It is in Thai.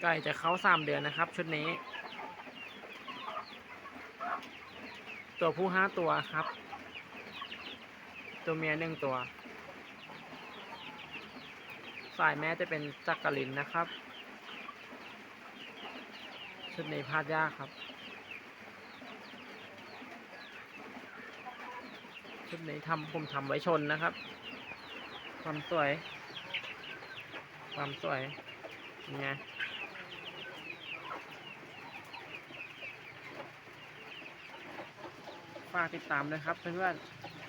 ไก่จะเข้าสามเดือนนะครับ ชุดนี้ ตัวผู้ห้าตัวครับ ตัวเมียหนึ่งตัว สายแม่จะเป็นจักรินนะครับ ชุดนี้พลาดยากครับชุดนี้ทำผมทำไว้ชนนะครับ ความสวย ความสวยเป็นไง ฝากติดตามด้วยครับเพื่อนๆ